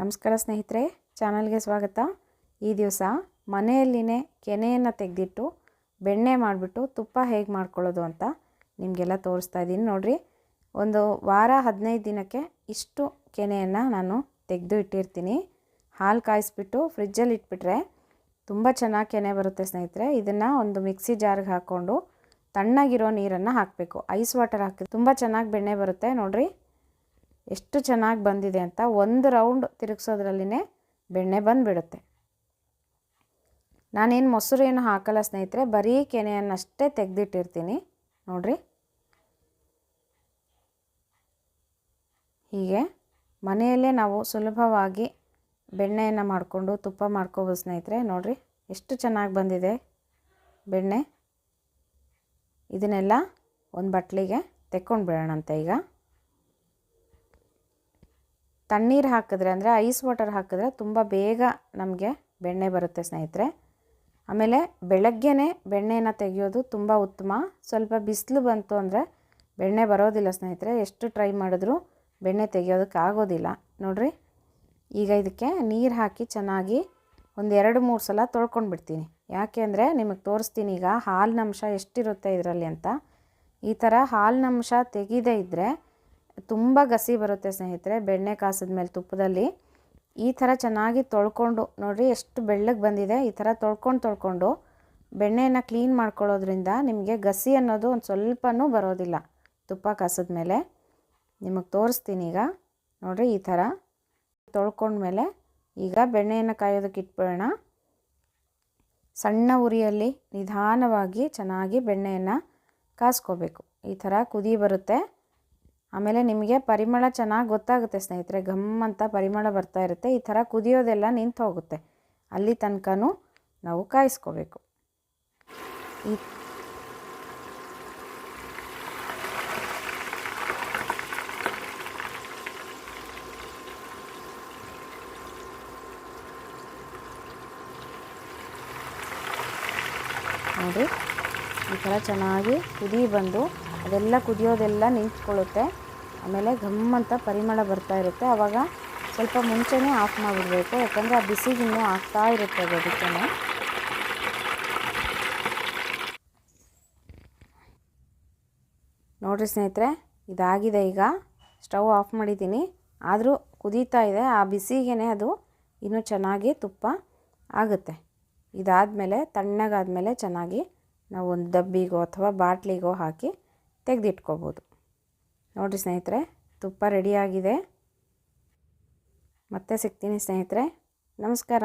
ನಮಸ್ಕಾರ ಸ್ನೇಹಿತರೆ, ಚಾನಲ್ಗೆ ಸ್ವಾಗತ. ಈ ದಿವಸ ಮನೆಯಲ್ಲಿನೇ ಕೆನೆಯನ್ನು ತೆಗೆದಿಟ್ಟು ಬೆಣ್ಣೆ ಮಾಡಿಬಿಟ್ಟು ತುಪ್ಪ ಹೇಗೆ ಮಾಡ್ಕೊಳ್ಳೋದು ಅಂತ ನಿಮಗೆಲ್ಲ ತೋರಿಸ್ತಾ ಇದ್ದೀನಿ ನೋಡಿರಿ. ಒಂದು ವಾರ ಹದಿನೈದು ದಿನಕ್ಕೆ ಇಷ್ಟು ಕೆನೆಯನ್ನು ನಾನು ತೆಗೆದು ಇಟ್ಟಿರ್ತೀನಿ. ಹಾಲು ಕಾಯಿಸ್ಬಿಟ್ಟು ಫ್ರಿಜ್ಜಲ್ಲಿ ಇಟ್ಬಿಟ್ರೆ ತುಂಬ ಚೆನ್ನಾಗಿ ಕೆನೆ ಬರುತ್ತೆ ಸ್ನೇಹಿತರೆ. ಇದನ್ನು ಒಂದು ಮಿಕ್ಸಿ ಜಾರ್ಗೆ ಹಾಕ್ಕೊಂಡು ತಣ್ಣಗಿರೋ ನೀರನ್ನು ಹಾಕಬೇಕು. ಐಸ್ ವಾಟರ್ ಹಾಕಿ ತುಂಬ ಚೆನ್ನಾಗಿ ಬೆಣ್ಣೆ ಬರುತ್ತೆ ನೋಡಿರಿ. ಎಷ್ಟು ಚೆನ್ನಾಗಿ ಬಂದಿದೆ ಅಂತ ಒಂದು ರೌಂಡ್ ತಿರುಗಿಸೋದ್ರಲ್ಲಿನೇ ಬೆಣ್ಣೆ ಬಂದುಬಿಡುತ್ತೆ. ನಾನೇನು ಮೊಸರು ಏನು ಹಾಕಲ್ಲ ಸ್ನೇಹಿತರೆ, ಬರೀ ಕೆನೆಯನ್ನಷ್ಟೇ ತೆಗೆದಿಟ್ಟಿರ್ತೀನಿ. ನೋಡಿರಿ. ಹೀಗೆ ಮನೆಯಲ್ಲೇ ನಾವು ಸುಲಭವಾಗಿ ಬೆಣ್ಣೆಯನ್ನು ಮಾಡಿಕೊಂಡು ತುಪ್ಪ ಮಾಡ್ಕೋಬೋದು ಸ್ನೇಹಿತರೆ. ನೋಡಿರಿ, ಎಷ್ಟು ಚೆನ್ನಾಗಿ ಬಂದಿದೆ ಬೆಣ್ಣೆ. ಇದನ್ನೆಲ್ಲ ಒಂದು ಬಟ್ಲಿಗೆ ತೆಕ್ಕೊಂಡು ಬಿಡೋಣಂತೆ ಈಗ. ತಣ್ಣೀರು ಹಾಕಿದ್ರೆ ಅಂದರೆ ಐಸ್ ವಾಟರ್ ಹಾಕಿದ್ರೆ ತುಂಬ ಬೇಗ ನಮಗೆ ಬೆಣ್ಣೆ ಬರುತ್ತೆ ಸ್ನೇಹಿತರೆ. ಆಮೇಲೆ ಬೆಳಗ್ಗೆನೇ ಬೆಣ್ಣೆನ ತೆಗೆಯೋದು ತುಂಬ ಉತ್ತಮ. ಸ್ವಲ್ಪ ಬಿಸಿಲು ಬಂತು ಅಂದರೆ ಬೆಣ್ಣೆ ಬರೋದಿಲ್ಲ ಸ್ನೇಹಿತರೆ. ಎಷ್ಟು ಟ್ರೈ ಮಾಡಿದ್ರೂ ಬೆಣ್ಣೆ ತೆಗೆಯೋದಕ್ಕೆ ಆಗೋದಿಲ್ಲ. ನೋಡಿರಿ, ಈಗ ಇದಕ್ಕೆ ನೀರು ಹಾಕಿ ಚೆನ್ನಾಗಿ ಒಂದು ಎರಡು ಮೂರು ಸಲ ತೊಳ್ಕೊಂಡು ಬಿಡ್ತೀನಿ ಯಾಕೆ ಅಂದರೆ ನಿಮಗೆ ತೋರಿಸ್ತೀನಿ ಈಗ ಹಾಲಿನಂಶ ಎಷ್ಟಿರುತ್ತೆ ಇದರಲ್ಲಿ ಅಂತ. ಈ ಥರ ಹಾಲಿನಂಶ ತೆಗೀದೇ ಇದ್ದರೆ ತುಂಬ ಗಸಿ ಬರುತ್ತೆ ಸ್ನೇಹಿತರೆ, ಬೆಣ್ಣೆ ಕಾಸಿದ ಮೇಲೆ ತುಪ್ಪದಲ್ಲಿ. ಈ ಥರ ಚೆನ್ನಾಗಿ ತೊಳ್ಕೊಂಡು, ನೋಡಿರಿ ಎಷ್ಟು ಬೆಳ್ಳಗೆ ಬಂದಿದೆ, ಈ ಥರ ತೊಳ್ಕೊಂಡು ತೊಳ್ಕೊಂಡು ಬೆಣ್ಣೆಯನ್ನು ಕ್ಲೀನ್ ಮಾಡ್ಕೊಳ್ಳೋದ್ರಿಂದ ನಿಮಗೆ ಗಸಿ ಅನ್ನೋದು ಒಂದು ಸ್ವಲ್ಪನೂ ಬರೋದಿಲ್ಲ. ತುಪ್ಪ ಕಾಸಿದ ಮೇಲೆ. ನಿಮಗೆ ತೋರಿಸ್ತೀನಿ ಈಗ. ನೋಡಿರಿ ಈ ಥರ ತೊಳ್ಕೊಂಡ್ಮೇಲೆ ಈಗ ಬೆಣ್ಣೆಯನ್ನು ಕಾಯೋದಕ್ಕೆ ಇಟ್ಬಿಡೋಣ ಸಣ್ಣ ಉರಿಯಲ್ಲಿ ನಿಧಾನವಾಗಿ ಚೆನ್ನಾಗಿ ಬೆಣ್ಣೆಯನ್ನು ಕಾಸ್ಕೋಬೇಕು. ಈ ಥರ ಕುದಿ ಬರುತ್ತೆ. ಆಮೇಲೆ ನಿಮಗೆ ಪರಿಮಳ ಚೆನ್ನಾಗಿ ಗೊತ್ತಾಗುತ್ತೆ ಸ್ನೇಹಿತರೆ, ಘಮ್ ಅಂತ ಪರಿಮಳ ಬರ್ತಾ ಇರುತ್ತೆ. ಈ ಥರ ಕುದಿಯೋದೆಲ್ಲ ನಿಂತು ಹೋಗುತ್ತೆ. ಅಲ್ಲಿ ತನಕನೂ ನಾವು ಕಾಯಿಸ್ಕೋಬೇಕು. ಈ ನೋಡಿ, ಈ ಥರ ಚೆನ್ನಾಗಿ ಕುದಿ ಬಂದು ಅದೆಲ್ಲ ಕುದಿಯೋದೆಲ್ಲ ನಿಂತ್ಕೊಳ್ಳುತ್ತೆ ಆಮೇಲೆ ಘಮ್ ಅಂತ ಪರಿಮಳ ಬರ್ತಾ ಇರುತ್ತೆ. ಆವಾಗ ಸ್ವಲ್ಪ ಮುಂಚೆನೇ ಆಫ್ ಮಾಡಿಬಿಡ್ಬೇಕು. ಯಾಕಂದರೆ ಆ ಬಿಸಿಗಿನ್ನೂ ಆಗ್ತಾ ಇರುತ್ತೆ ಅದು ಅದಕ್ಕೆ ನೋಡಿರಿ ಸ್ನೇಹಿತರೆ, ಇದಾಗಿದೆ ಈಗ. ಸ್ಟವ್ ಆಫ್ ಮಾಡಿದ್ದೀನಿ. ಆದರೂ ಕುದೀತಾ ಇದೆ. ಆ ಬಿಸಿಗೇ ಅದು ಇನ್ನೂ ಚೆನ್ನಾಗಿ ತುಪ್ಪ ಆಗುತ್ತೆ. ಇದಾದಮೇಲೆ, ತಣ್ಣಗಾದಮೇಲೆ ಚೆನ್ನಾಗಿ ನಾವು ಒಂದು ಡಬ್ಬಿಗೋ ಅಥವಾ ಬಾಟ್ಲಿಗೋ ಹಾಕಿ ತೆಗೆದಿಟ್ಕೋಬೋದು. ನೋಡಿರಿ ಸ್ನೇಹಿತರೆ ತುಪ್ಪ ರೆಡಿಯಾಗಿದೆ ಮತ್ತೆ ಸಿಗ್ತೀನಿ ಸ್ನೇಹಿತರೆ. ನಮಸ್ಕಾರ.